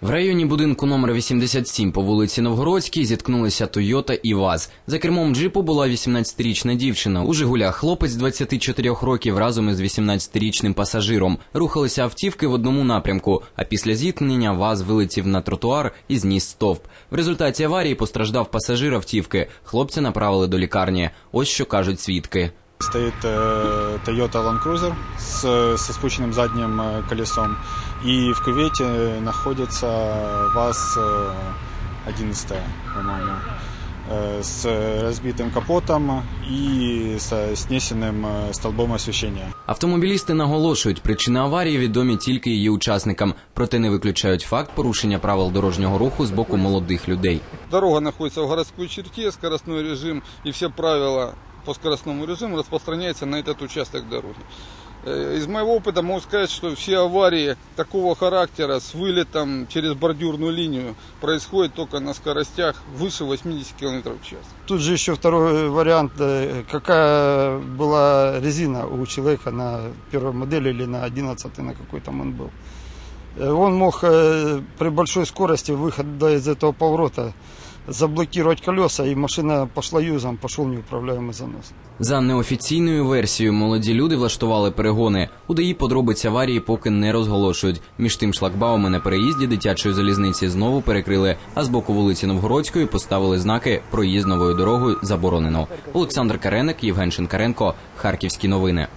В районі будинку номер 87 по вулиці Новгородській зіткнулися Тойота і ВАЗ. За кермом джипу була 18-річна дівчина. У Жигулях хлопець 24 років разом із 18-річним пасажиром. Рухалися автівки в одному напрямку, а після зіткнення ВАЗ вилетів на тротуар і зніс стовп. В результаті аварії постраждав пасажир автівки. Хлопця направили до лікарні. Ось що кажуть свідки. Стоит э, Toyota Land Cruiser с, со спущенным задним э, колесом. И в кювете находится ВАЗ-11, по-моему, э, с разбитым капотом и со снесенным э, столбом освещения. Автомобілісти наголошують, причини аварії відомі тільки її учасникам, проте не виключають факт порушення правил дорожнього руху з боку молодих людей. Дорога находится в городской черте, скоростной режим и все правила по скоростному режиму распространяются на этот участок дороги. Э, Из моего опыта могу сказать, что все аварии такого характера с вылетом через бордюрную линию происходят только на скоростях выше 80 км в час. Тут же еще второй вариант, э, какая была резина у человека на первой модели или на 11 на какой там он был. Э, Он мог при большой скорости выхода из этого поворота заблокировать колеса, и машина пошла юзом, пошел неуправляемый занос. За неофіційною версією, молоді люди влаштували перегони. У ДАІ подробиць аварії поки не розголошують. Між тим шлагбауми на переїзді дитячої залізниці знову перекрили, а з боку вулиці Новгородської поставили знаки «Проїзд новою дорогою заборонено. Олександр Кареник, Євген Шинкаренко, Харківські новини.